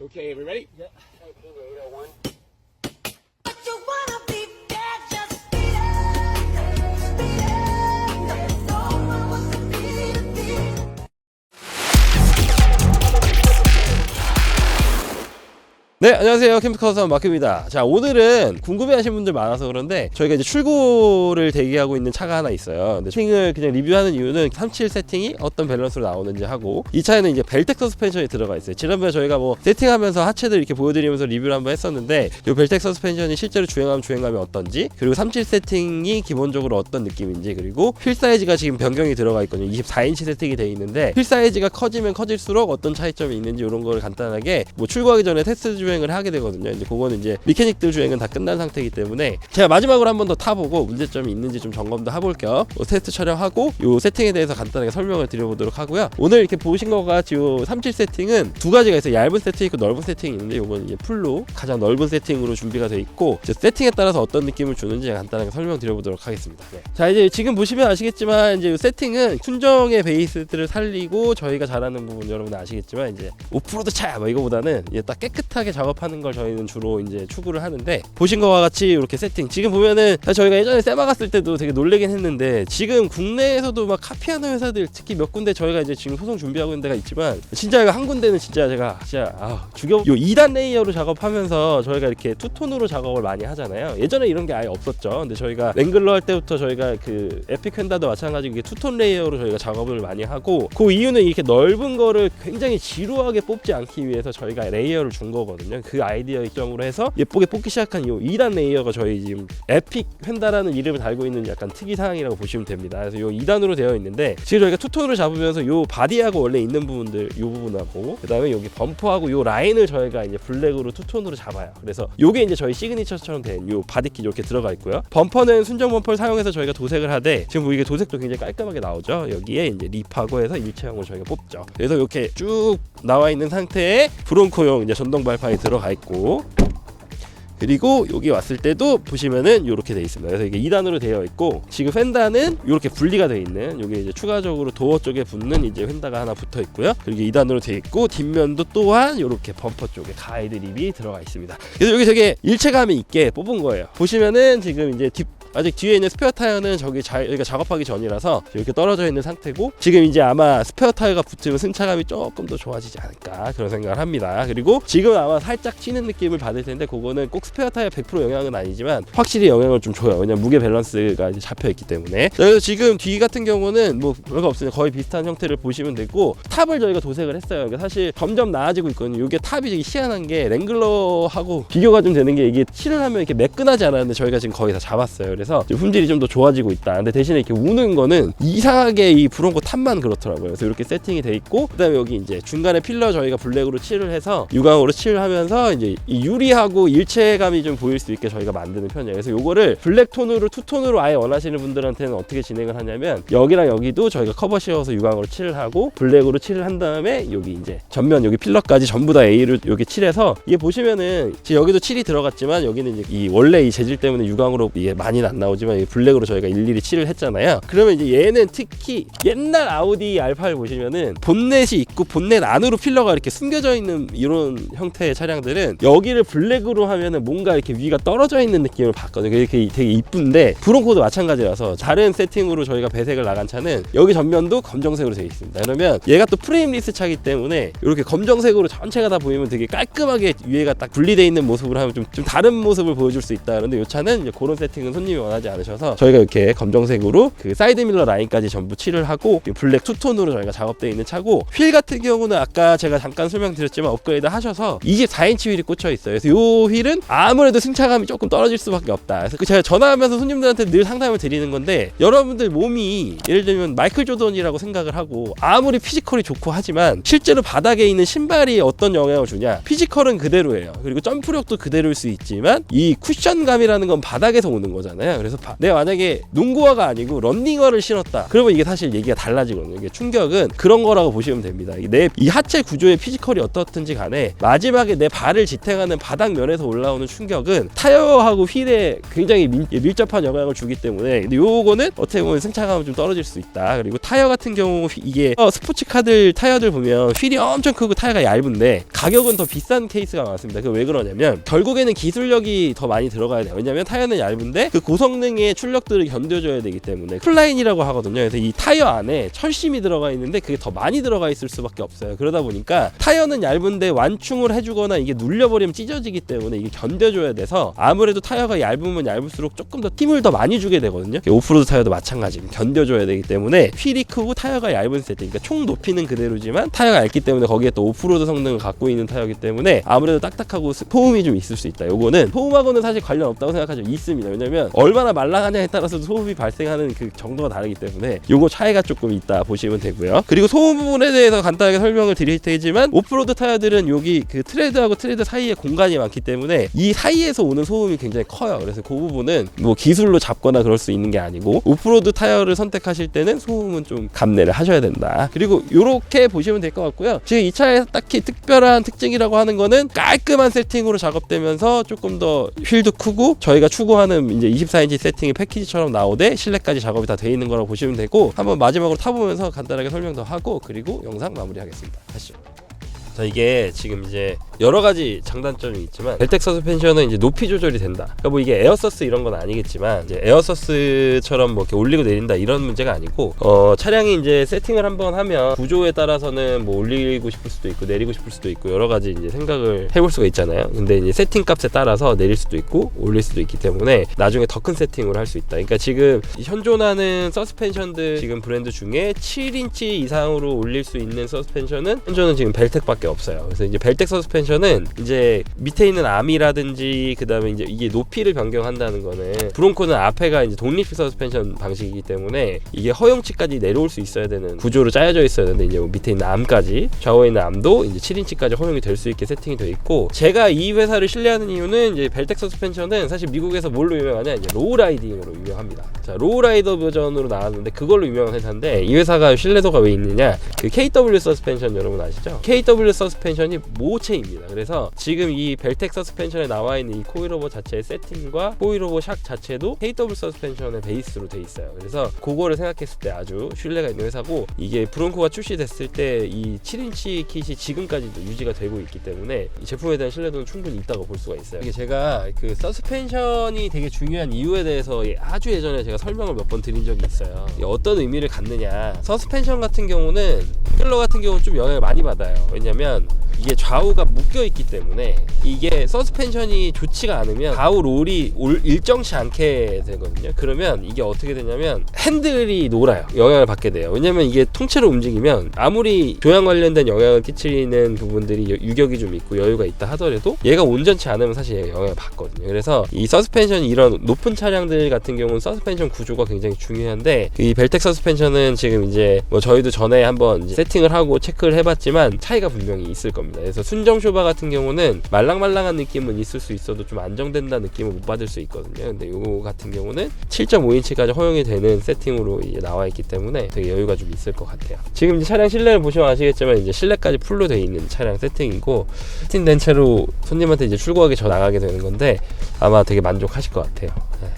Okay, everybody? Yeah. 네, 안녕하세요. 캠프카우스 마크입니다. 자, 오늘은 궁금해하시는 분들 많아서 그런데 저희가 이제 출고를 대기하고 있는 차가 하나 있어요. 근데 세팅을 그냥 리뷰하는 이유는 37 세팅이 어떤 밸런스로 나오는지 하고 이 차에는 이제 벨텍 서스펜션이 들어가 있어요. 지난번에 저희가 뭐 세팅하면서 하체들 이렇게 보여드리면서 리뷰를 한번 했었는데 이 벨텍 서스펜션이 실제로 주행하면 주행감이 어떤지 그리고 37 세팅이 기본적으로 어떤 느낌인지 그리고 휠 사이즈가 지금 변경이 들어가 있거든요. 24인치 세팅이 돼 있는데 휠 사이즈가 커지면 커질수록 어떤 차이점이 있는지 이런 거를 간단하게 뭐 출고하기 전에 테스트 주행을 하게 되거든요. 이제 그거는 이제 미케닉들 주행은 다 끝난 상태이기 때문에 제가 마지막으로 한 번 더 타보고 문제점이 있는지 좀 점검도 해볼 겸뭐 테스트 촬영하고 요 세팅에 대해서 간단하게 설명을 드려보도록 하고요. 오늘 이렇게 보신 것 같이 요37 세팅은 두 가지가 있어요. 얇은 세팅 있고 넓은 세팅이 있는데 요건 이제 풀로 가장 넓은 세팅으로 준비가 돼 있고 세팅에 따라서 어떤 느낌을 주는지 간단하게 설명드려보도록 하겠습니다. 네. 자 이제 지금 보시면 아시겠지만 이제 요 세팅은 순정의 베이스들을 살리고 저희가 잘하는 부분 여러분 아시겠지만 이제 오프로드 차뭐 이거보다는 이제 딱 깨끗하게 작업하는 걸 저희는 주로 이제 추구를 하는데 보신 것과 같이 이렇게 세팅. 지금 보면은 저희가 예전에 세마 갔을 때도 되게 놀래긴 했는데 지금 국내에서도 막 카피하는 회사들 특히 몇 군데 저희가 이제 지금 소송 준비하고 있는 데가 있지만 진짜 이거 한 군데는 진짜 제가 진짜 아 죽여. 요 2단 레이어로 작업하면서 저희가 이렇게 투톤으로 작업을 많이 하잖아요. 예전에 이런 게 아예 없었죠. 근데 저희가 랭글러 할 때부터 저희가 그 에픽 펜다도 마찬가지로 이게 투톤 레이어로 저희가 작업을 많이 하고 그 이유는 이렇게 넓은 거를 굉장히 지루하게 뽑지 않기 위해서 저희가 레이어를 준 거거든요 그 아이디어 입점으로 해서 예쁘게 뽑기 시작한 이 2단 레이어가 저희 지금 에픽 펜다라는 이름을 달고 있는 약간 특이 사항이라고 보시면 됩니다. 그래서 이 2단으로 되어 있는데 지금 저희가 투톤으로 잡으면서 이 바디하고 원래 있는 부분들 이 부분하고 그다음에 여기 범퍼하고 이 라인을 저희가 이제 블랙으로 투톤으로 잡아요. 그래서 이게 이제 저희 시그니처처럼 된 이 바디킷 이렇게 들어가 있고요. 범퍼는 순정 범퍼를 사용해서 저희가 도색을 하되 지금 보이게 도색도 굉장히 깔끔하게 나오죠. 여기에 이제 립하고 해서 일체형으로 저희가 뽑죠. 그래서 이렇게 쭉 나와 있는 상태에 브론코용 이제 전동 발판이 들어가 있고 그리고 여기 왔을 때도 보시면은 이렇게 돼 있습니다. 그래서 이게 2단으로 되어 있고 지금 펜다는 이렇게 분리가 돼 있는 여기 이제 추가적으로 도어 쪽에 붙는 이제 펜다가 하나 붙어 있고요. 그리고 2단으로 되어 있고 뒷면도 또한 이렇게 범퍼 쪽에 가이드 립이 들어가 있습니다. 그래서 여기 되게 일체감이 있게 뽑은 거예요. 보시면은 지금 이제 뒷 아직 뒤에 있는 스페어 타이어는 저기 자, 여기가 작업하기 전이라서 이렇게 떨어져 있는 상태고 지금 이제 아마 스페어 타이어가 붙으면 승차감이 조금 더 좋아지지 않을까 그런 생각을 합니다. 그리고 지금 아마 살짝 튀는 느낌을 받을 텐데 그거는 꼭 스페어 타이어 100% 영향은 아니지만 확실히 영향을 좀 줘요. 왜냐면 무게 밸런스가 이제 잡혀 있기 때문에. 자, 그래서 지금 뒤 같은 경우는 뭐 별거 없어요. 거의 비슷한 형태를 보시면 되고 탑을 저희가 도색을 했어요. 그러니까 사실 점점 나아지고 있거든요. 이게 탑이 되게 희한한 게 랭글러하고 비교가 좀 되는 게 이게 칠을 하면 이렇게 매끈하지 않았는데 저희가 지금 거의 다 잡았어요. 그래서 품질이 좀 더 좋아지고 있다. 근데 대신에 이렇게 우는 거는 이상하게 이 브론코 탑만 그렇더라고요. 그래서 이렇게 세팅이 돼 있고 그다음에 여기 이제 중간에 필러 저희가 블랙으로 칠을 해서 유광으로 칠을 하면서 이제 이 유리하고 일체감이 좀 보일 수 있게 저희가 만드는 편이에요. 그래서 요거를 블랙 톤으로 투 톤으로 아예 원하시는 분들한테는 어떻게 진행을 하냐면 여기랑 여기도 저희가 커버 씌워서 유광으로 칠을 하고 블랙으로 칠을 한 다음에 여기 이제 전면 여기 필러까지 전부 다 A를 여기 칠해서 이게 보시면은 지금 여기도 칠이 들어갔지만 여기는 이제 이 원래 이 재질 때문에 유광으로 이게 많이는 안 나오지만 이 블랙으로 저희가 일일이 칠을 했잖아요. 그러면 이제 얘는 특히 옛날 아우디 R8 보시면은 본넷이 있고 본넷 안으로 필러가 이렇게 숨겨져 있는 이런 형태의 차량들은 여기를 블랙으로 하면은 뭔가 이렇게 위가 떨어져 있는 느낌을 받거든요. 이렇게 되게 이쁜데 브론코도 마찬가지라서 다른 세팅으로 저희가 배색을 나간 차는 여기 전면도 검정색으로 되어 있습니다. 그러면 얘가 또 프레임리스 차기 때문에 이렇게 검정색으로 전체가 다 보이면 되게 깔끔하게 위에가 딱 분리되어 있는 모습을 하면 좀, 좀 다른 모습을 보여줄 수 있다. 그런데 이 차는 이제 그런 세팅은 손님이 원하지 않으셔서 저희가 이렇게 검정색으로 그 사이드 밀러 라인까지 전부 칠을 하고 이 블랙 투톤으로 저희가 작업되어 있는 차고 휠 같은 경우는 아까 제가 잠깐 설명드렸지만 업그레이드 하셔서 24인치 휠이 꽂혀 있어요. 그래서 이 휠은 아무래도 승차감이 조금 떨어질 수밖에 없다. 그래서 그 제가 전화하면서 손님들한테 늘 상담을 드리는 건데 여러분들 몸이 예를 들면 마이클 조던이라고 생각을 하고 아무리 피지컬이 좋고 하지만 실제로 바닥에 있는 신발이 어떤 영향을 주냐? 피지컬은 그대로예요. 그리고 점프력도 그대로일 수 있지만 이 쿠션감이라는 건 바닥에서 오는 거잖아요. 거잖아요. 그래서 바- 내가 만약에 농구화가 아니고 런닝화를 신었다. 그러면 이게 사실 얘기가 달라지거든요. 이게 충격은 그런 거라고 보시면 됩니다. 내 이 하체 구조의 피지컬이 어떻든지 간에 마지막에 내 발을 지탱하는 바닥 면에서 올라오는 충격은 타이어하고 휠에 굉장히 민- 밀접한 영향을 주기 때문에 근데 요거는 어떻게 보면 승차감은 좀 떨어질 수 있다. 그리고 타이어 같은 경우 휘- 이게 어, 스포츠카들 타이어들 보면 휠이 엄청 크고 타이어가 얇은데 가격은 더 비싼 케이스가 많습니다. 그 왜 그러냐면 결국에는 기술력이 더 많이 들어가야 돼요. 왜냐면 타이어는 얇은데 그 고 성능의 출력들을 견뎌줘야 되기 때문에 플라인이라고 하거든요. 그래서 이 타이어 안에 철심이 들어가 있는데 그게 더 많이 들어가 있을 수밖에 없어요. 그러다 보니까 타이어는 얇은데 완충을 해주거나 이게 눌려버리면 찢어지기 때문에 이게 견뎌줘야 돼서 아무래도 타이어가 얇으면 얇을수록 조금 더 힘을 더 많이 주게 되거든요. 오프로드 타이어도 마찬가지 견뎌줘야 되기 때문에 휠이 크고 타이어가 얇은 세팅 그러니까 총 높이는 그대로지만 타이어가 얇기 때문에 거기에 또 오프로드 성능을 갖고 있는 타이어이기 때문에 아무래도 딱딱하고 스- 소음이 좀 있을 수 있다. 요거는 소음하고는 사실 관련 없다고 생각하죠. 있습니다. 왜냐면 얼 마나 말랑하냐에 따라서 소음이 발생하는 그 정도가 다르기 때문에 요거 차이가 조금 있다 보시면 되고요. 그리고 소음 부분에 대해서 간단하게 설명을 드릴 테지만 오프로드 타이어들은 여기 그 트레드하고 트레드 사이에 공간이 많기 때문에 이 사이에서 오는 소음이 굉장히 커요. 그래서 그 부분은 뭐 기술로 잡거나 그럴 수 있는 게 아니고 오프로드 타이어를 선택하실 때는 소음은 좀 감내를 하셔야 된다. 그리고 이렇게 보시면 될 것 같고요. 지금 이 차에 딱히 특별한 특징이라고 하는 거는 깔끔한 세팅으로 작업되면서 조금 더 휠도 크고 저희가 추구하는 이제 24 인치 세팅이 패키지처럼 나오되 실내까지 작업이 다 돼 있는 거라고 보시면 되고 한번 마지막으로 타보면서 간단하게 설명 더 하고 그리고 영상 마무리하겠습니다. 가시죠. 자 이게 지금 이제 여러 가지 장단점이 있지만 벨텍 서스펜션은 이제 높이 조절이 된다. 그러니까 뭐 이게 에어서스 이런 건 아니겠지만 이제 에어서스처럼 뭐 이렇게 올리고 내린다 이런 문제가 아니고 어 차량이 이제 세팅을 한번 하면 구조에 따라서는 뭐 올리고 싶을 수도 있고 내리고 싶을 수도 있고 여러 가지 이제 생각을 해볼 수가 있잖아요. 근데 이제 세팅 값에 따라서 내릴 수도 있고 올릴 수도 있기 때문에 나중에 더 큰 세팅으로 할 수 있다. 그러니까 지금 현존하는 서스펜션들 지금 브랜드 중에 7인치 이상으로 올릴 수 있는 서스펜션은 현존은 지금 벨텍밖에 없어요. 그래서 이제 벨텍 서스펜션은 이제 밑에 있는 암이라든지 그다음에 이제 이게 높이를 변경한다는 거는 브론코는 앞에가 이제 독립 서스펜션 방식이기 때문에 이게 허용치까지 내려올 수 있어야 되는 구조로 짜여져 있어야 되는데 이제 뭐 밑에 있는 암까지 좌우에 있는 암도 이제 7인치까지 허용이 될 수 있게 세팅이 되어 있고 제가 이 회사를 신뢰하는 이유는 이제 벨텍 서스펜션은 사실 미국에서 뭘로 유명하냐 이제 로우 라이딩으로 유명합니다. 자 로우 라이더 버전으로 나왔는데 그걸로 유명한 회사인데 이 회사가 신뢰도가 왜 있느냐 그 KW 서스펜션 여러분 아시죠? KW 서스펜션이 모체입니다. 그래서 지금 이 벨텍 서스펜션에 나와 있는 이 코일 오버 자체의 세팅과 코일 오버 샥 자체도 KW 서스펜션의 베이스로 돼 있어요. 그래서 그거를 생각했을 때 아주 신뢰가 있는 회사고 이게 브론코가 출시됐을 때 이 7인치 킷이 지금까지도 유지가 되고 있기 때문에 이 제품에 대한 신뢰도는 충분히 있다고 볼 수가 있어요. 이게 제가 그 서스펜션이 되게 중요한 이유에 대해서 예- 아주 예전에 제가 설명을 몇 번 드린 적이 있어요. 어떤 의미를 갖느냐. 서스펜션 같은 경우는 힐러 같은 경우는 좀 영향을 많이 받아요. 왜냐면 뭐냐면 이게 좌우가 묶여 있기 때문에 이게 서스펜션이 좋지가 않으면 좌우 롤이 올- 일정치 않게 되거든요. 그러면 이게 어떻게 되냐면 핸들이 놀아요. 영향을 받게 돼요. 왜냐면 이게 통째로 움직이면 아무리 조향 관련된 영향을 끼치는 부분들이 여- 유격이 좀 있고 여유가 있다 하더라도 얘가 온전치 않으면 사실 영향을 받거든요. 그래서 이 서스펜션이 이런 높은 차량들 같은 경우는 서스펜션 구조가 굉장히 중요한데 이 벨텍 서스펜션은 지금 이제 뭐 저희도 전에 한번 세팅을 하고 체크를 해봤지만 차이가 분명히 있을 겁니다. 그래서 순정 쇼바 같은 경우는 말랑말랑한 느낌은 있을 수 있어도 좀 안정된다 느낌을 못 받을 수 있거든요. 근데 이거 같은 경우는 7.5인치까지 허용이 되는 세팅으로 나와 있기 때문에 되게 여유가 좀 있을 것 같아요. 지금 이제 차량 실내를 보시면 아시겠지만 이제 실내까지 풀로 되어 있는 차량 세팅이고 세팅된 채로 손님한테 이제 출고하기 전 나가게 되는 건데 아마 되게 만족하실 것 같아요. 네.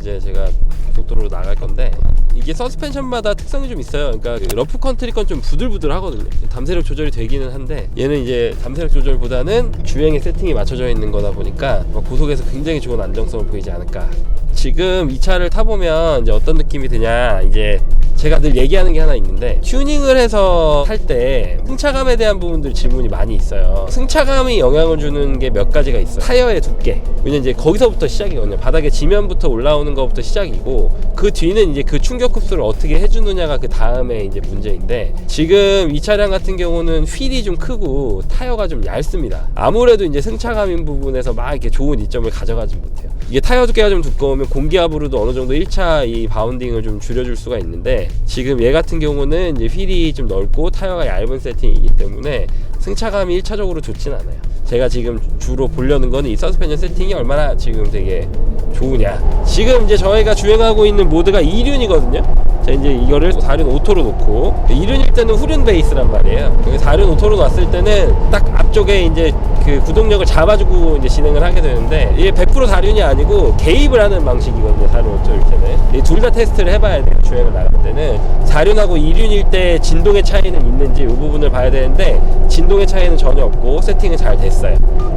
이제 제가 고속도로로 나갈 건데 이게 서스펜션마다 특성이 좀 있어요. 그러니까 그 러프 컨트리 건 좀 부들부들하거든요. 담세력 조절이 되기는 한데 얘는 이제 담세력 조절보다는 주행의 세팅이 맞춰져 있는 거다 보니까 뭐 고속에서 굉장히 좋은 안정성을 보이지 않을까. 지금 이 차를 타보면 이제 어떤 느낌이 드냐 이제 제가 늘 얘기하는 게 하나 있는데 튜닝을 해서 탈 때 승차감에 대한 부분들 질문이 많이 있어요. 승차감이 영향을 주는 게 몇 가지가 있어요. 타이어의 두께. 왜냐면 이제 거기서부터 시작이거든요. 바닥에 지면부터 올라오는 것부터 시작이고 그 뒤는 이제 그 충격 흡수를 어떻게 해주느냐가 그 다음에 이제 문제인데 지금 이 차량 같은 경우는 휠이 좀 크고 타이어가 좀 얇습니다. 아무래도 이제 승차감인 부분에서 막 이렇게 좋은 이점을 가져가지 못해요. 이게 타이어 두께가 좀 두꺼우면 공기압으로도 어느 정도 1차 이 바운딩을 좀 줄여줄 수가 있는데 지금 얘 같은 경우는 이제 휠이 좀 넓고 타이어가 얇은 세팅이기 때문에 승차감이 1차적으로 좋진 않아요. 제가 지금 주로 보려는 거는 이 서스펜션 세팅이 얼마나 지금 되게 좋으냐. 지금 이제 저희가 주행하고 있는 모드가 2륜이거든요. 자 이제 이거를 4륜 오토로 놓고 2륜일 때는 후륜 베이스란 말이에요. 4륜 오토로 놨을 때는 딱 앞쪽에 이제 그 구동력을 잡아주고 이제 진행을 하게 되는데 이게 100% 4륜이 아니고 개입을 하는 방식이거든요. 4륜 오토일 때는 둘 다 테스트를 해봐야 돼요. 주행을 나갈 때는 4륜하고 2륜일 때 진동의 차이는 있는지 이 부분을 봐야 되는데 진동의 차이는 전혀 없고 세팅은 잘 됐어요.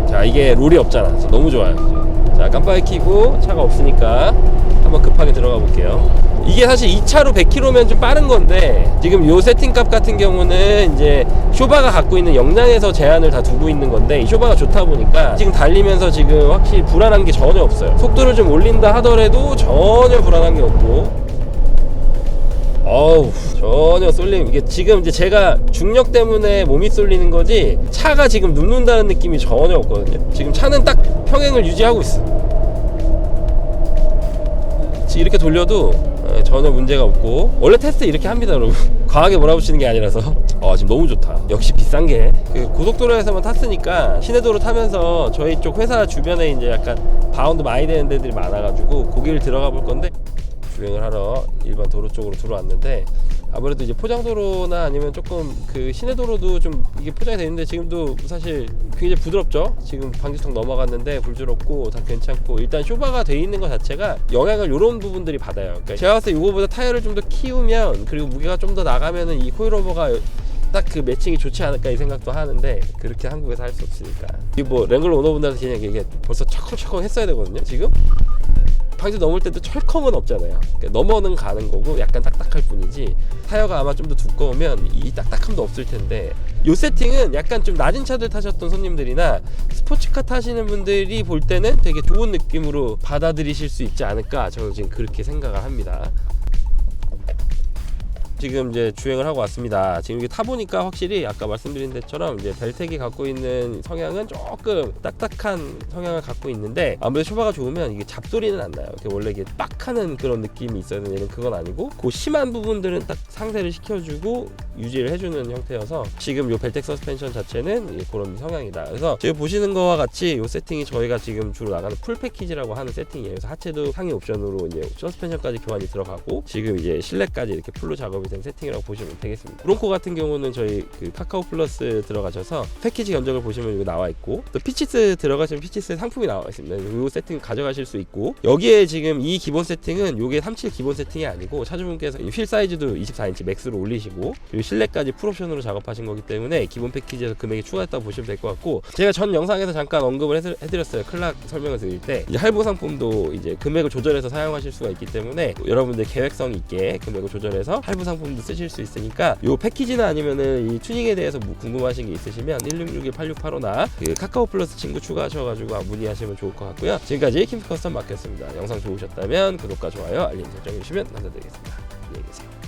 자 이게 롤이 없잖아. 너무 좋아요. 자 깜빡이 켜고 차가 없으니까 한번 급하게 들어가 볼게요. 이게 사실 2차로 100km면 좀 빠른 건데 지금 요 세팅값 같은 경우는 이제 쇼바가 갖고 있는 역량에서 제한을 다 두고 있는 건데 이 쇼바가 좋다 보니까 지금 달리면서 지금 확실히 불안한 게 전혀 없어요. 속도를 좀 올린다 하더라도 전혀 불안한 게 없고. 어우 전혀 쏠림. 이게 지금 이제 제가 중력 때문에 몸이 쏠리는 거지 차가 지금 눕는다는 느낌이 전혀 없거든요. 지금 차는 딱 평행을 유지하고 있어 이렇게 돌려도 어, 전혀 문제가 없고. 원래 테스트 이렇게 합니다 여러분. 과하게 몰아붙이는 게 아니라서. 어 지금 너무 좋다. 역시 비싼 게 그 고속도로에서만 탔으니까 시내도로 타면서 저희 쪽 회사 주변에 이제 약간 바운드 많이 되는 데들이 많아가지고 거기를 들어가 볼 건데 주행을 하러 일반 도로 쪽으로 들어왔는데 아무래도 이제 포장도로나 아니면 조금 그 시내도로도 좀 이게 포장이 되는데 지금도 사실 굉장히 부드럽죠. 지금 방지턱 넘어갔는데 부드럽고 다 괜찮고 일단 쇼바가 돼 있는 것 자체가 영향을 이런 부분들이 받아요. 그러니까 제가 봤을 때 이거보다 타이어를 좀 더 키우면 그리고 무게가 좀 더 나가면은 이 코일오버가 딱그 매칭이 좋지 않을까 이 생각도 하는데 그렇게 한국에서 할 수 없으니까 이뭐 랭글러 오너분들한테 그냥 이게 벌써 철컹철컹 했어야 되거든요. 지금 방지 넘을 때도 철컹은 없잖아요. 그러니까 넘어는 가는 거고 약간 딱딱할 뿐이지 타이어가 아마 좀 더 두꺼우면 이 딱딱함도 없을 텐데 요 세팅은 약간 좀 낮은 차들 타셨던 손님들이나 스포츠카 타시는 분들이 볼 때는 되게 좋은 느낌으로 받아들이실 수 있지 않을까 저는 지금 그렇게 생각을 합니다. 지금 이제 주행을 하고 왔습니다. 지금 이게 타보니까 확실히 아까 말씀드린 데처럼 이제 벨텍이 갖고 있는 성향은 조금 딱딱한 성향을 갖고 있는데 아무래도 쇼바가 좋으면 이게 잡소리는 안 나요. 원래 이게 빡 하는 그런 느낌이 있어야 되는 얘는 그건 아니고 그 심한 부분들은 딱 상세를 시켜주고 유지를 해주는 형태여서 지금 요 벨텍 서스펜션 자체는 이 그런 성향이다. 그래서 지금 보시는 거와 같이 요 세팅이 저희가 지금 주로 나가는 풀 패키지라고 하는 세팅이에요. 그래서 하체도 상위 옵션으로 이제 서스펜션까지 교환이 들어가고 지금 이제 실내까지 이렇게 풀로 작업이 된 세팅이라고 보시면 되겠습니다. 브론코 같은 경우는 저희 그 카카오 플러스 들어가셔서 패키지 견적을 보시면 이거 나와 있고 또 피치스 들어가시면 피치스 상품이 나와 있습니다. 이 세팅 가져가실 수 있고 여기에 지금 이 기본 세팅은 요게 37 기본 세팅이 아니고 차주분께서 이휠 사이즈도 24인치 맥스로 올리시고 그리고 실내까지 풀옵션으로 작업하신 거기 때문에 기본 패키지에서 금액이 추가했다고 보시면 될 것 같고 제가 전 영상에서 잠깐 언급을 해드- 해드렸어요 클락 설명을 드릴 때 이제 할부 상품도 이제 금액을 조절해서 사용하실 수가 있기 때문에 여러분들 계획성 있게 금액을 조절해서 할부 상품 도 쓰실 수 있으니까 요 패키지나 아니면은 이 튜닝에 대해서 뭐 궁금하신 게 있으시면 1661-8685나 그 카카오 플러스 친구 추가하셔가지고 문의하시면 좋을 것 같고요. 지금까지 킴스 커스텀 마켓습니다. 영상 좋으셨다면 구독과 좋아요 알림 설정 해주시면 감사드리겠습니다. 안녕히 계세요